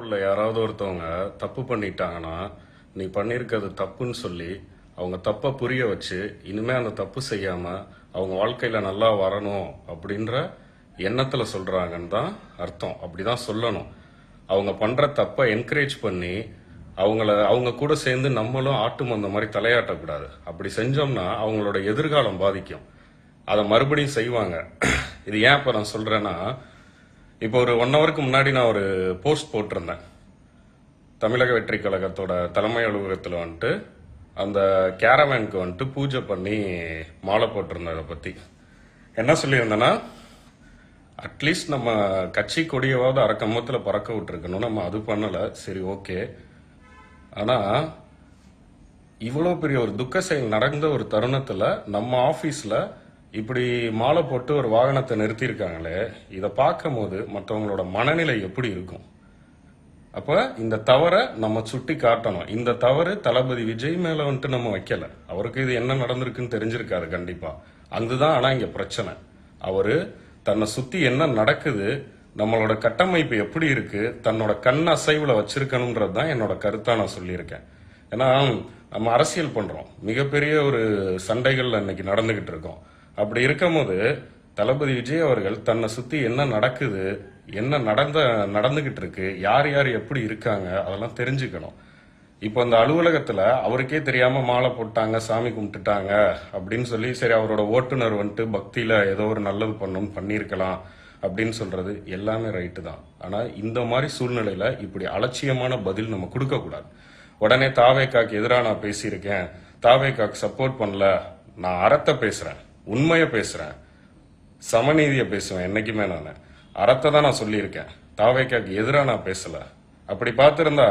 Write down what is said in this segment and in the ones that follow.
உள்ள யாராவது ஒருத்தவங்க தப்பு பண்ணிட்டாங்கன்னா நீ பண்ணியிருக்கிறது தப்புன்னு சொல்லி அவங்க தப்பை புரிய வச்சு இனிமே அந்த தப்பு செய்யாமல் அவங்க வாழ்க்கையில் நல்லா வரணும் அப்படின்ற எண்ணத்தில் சொல்கிறாங்கன்னு தான் அர்த்தம். அப்படி தான் சொல்லணும். அவங்க பண்ணுற தப்பை என்கரேஜ் பண்ணி அவங்கள அவங்க கூட சேர்ந்து நம்மளும் ஆட்டும் அந்த மாதிரி தலையாட்டக்கூடாது. அப்படி செஞ்சோம்னா அவங்களோட எதிர்காலம் பாதிக்கும். அதை மறுபடியும் செய்வாங்க. இது ஏன் இப்போ நான் சொல்கிறேன்னா இப்போ ஒரு ஒன் ஹவருக்கு முன்னாடி நான் ஒரு போஸ்ட் போட்டிருந்தேன். தமிழக வெற்றி கழகத்தோட தலைமை அலுவலகத்தில் வந்துட்டு அந்த கேரவேனுக்கு வந்துட்டு பூஜை பண்ணி மாலை போட்டிருந்ததை பற்றி என்ன சொல்லியிருந்தேன்னா அட்லீஸ்ட் நம்ம கட்சி கொடியவாவது அரக்கமத்தில் பறக்க விட்டுருக்கணும். நம்ம அது பண்ணலை. சரி ஓகே ஆனால் இவ்வளோ பெரிய ஒரு துக்க செயல் நடந்த ஒரு தருணத்தில் நம்ம ஆஃபீஸில் இப்படி மாலை போட்டு ஒரு வாகனத்தை நிறுத்தியிருக்காங்களே இதை பார்க்கும்போது மற்றவங்களோட மனநிலை எப்படி இருக்கும்? அப்போ இந்த தவறை நம்ம சுட்டி காட்டணும். இந்த தவறு தளபதி விஜய் மேல வந்துட்டு நம்ம வைக்கல. அவருக்கு இது என்ன நடந்திருக்குன்னு தெரிஞ்சிருக்காரு கண்டிப்பா. அதுதான் ஆனா இங்க பிரச்சனை. அவரு தன்னை சுத்தி என்ன நடக்குது நம்மளோட கட்டமைப்பு எப்படி இருக்கு தன்னோட கண் அசைவுல வச்சிருக்கணும்ன்றது தான் என்னோட கருத்தை நான் சொல்லியிருக்கேன். ஏன்னா நம்ம அரசியல் பண்றோம். மிகப்பெரிய ஒரு சண்டைகள் இன்னைக்கு நடந்துகிட்டு இருக்கோம். அப்படி இருக்கும்போது தளபதி விஜய் அவர்கள் தன்னை சுற்றி என்ன நடக்குது என்ன நடந்த நடந்துகிட்டு இருக்கு யார் யார் எப்படி இருக்காங்க அதெல்லாம் தெரிஞ்சுக்கணும். இப்போ அந்த அலுவலகத்தில் அவருக்கே தெரியாமல் மாலை போட்டாங்க சாமி கும்பிட்டுட்டாங்க அப்படின்னு சொல்லி சரி அவரோட ஓட்டுநர் வந்துட்டு பக்தியில் ஏதோ ஒரு நல்லது பண்ணும் பண்ணியிருக்கலாம் அப்படின்னு சொல்கிறது எல்லாமே ரைட்டு தான். ஆனால் இந்த மாதிரி சூழ்நிலையில் இப்படி அலட்சியமான பதில் நம்ம கொடுக்கக்கூடாது. உடனே தாவேக்காக்கு எதிராக நான் பேசியிருக்கேன் தாவேக்காக்கு சப்போர்ட் பண்ணல நான் அறத்தை பேசுகிறேன் உண்மையை பேசுகிறேன் சமநீதியை பேசுவேன் என்றைக்குமே நான். அறத்தை தான் நான் சொல்லியிருக்கேன். தாவைக்காக்கு எதிராக நான் பேசலை. அப்படி பார்த்துருந்தா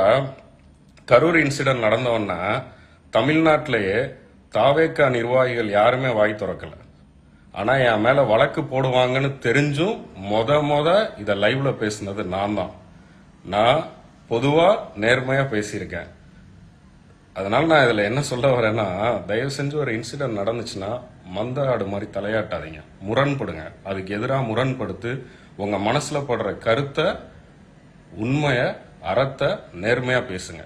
கரூர் இன்சிடென்ட் நடந்தவொன்னா தமிழ்நாட்டிலேயே தாவேக்கா நிர்வாகிகள் யாருமே வாய் திறக்கல. ஆனால் என் மேலே வழக்கு போடுவாங்கன்னு தெரிஞ்சும் மொத மொத இதை லைவில் பேசினது நான் தான். நான் பொதுவாக நேர்மையாக பேசியிருக்கேன். அதனால நான் இதில் என்ன சொல்ல வரேன்னா தயவு செஞ்சு ஒரு இன்சிடென்ட் நடந்துச்சுன்னா மந்த ஆடு மாதிரி தலையாட்டாதீங்க. முரண்படுங்க. அதுக்கு எதிராக முரண்படுத்து உங்கள் மனசில் படுற கருத்தை உண்மையை அறத்தை நேர்மையாக பேசுங்க.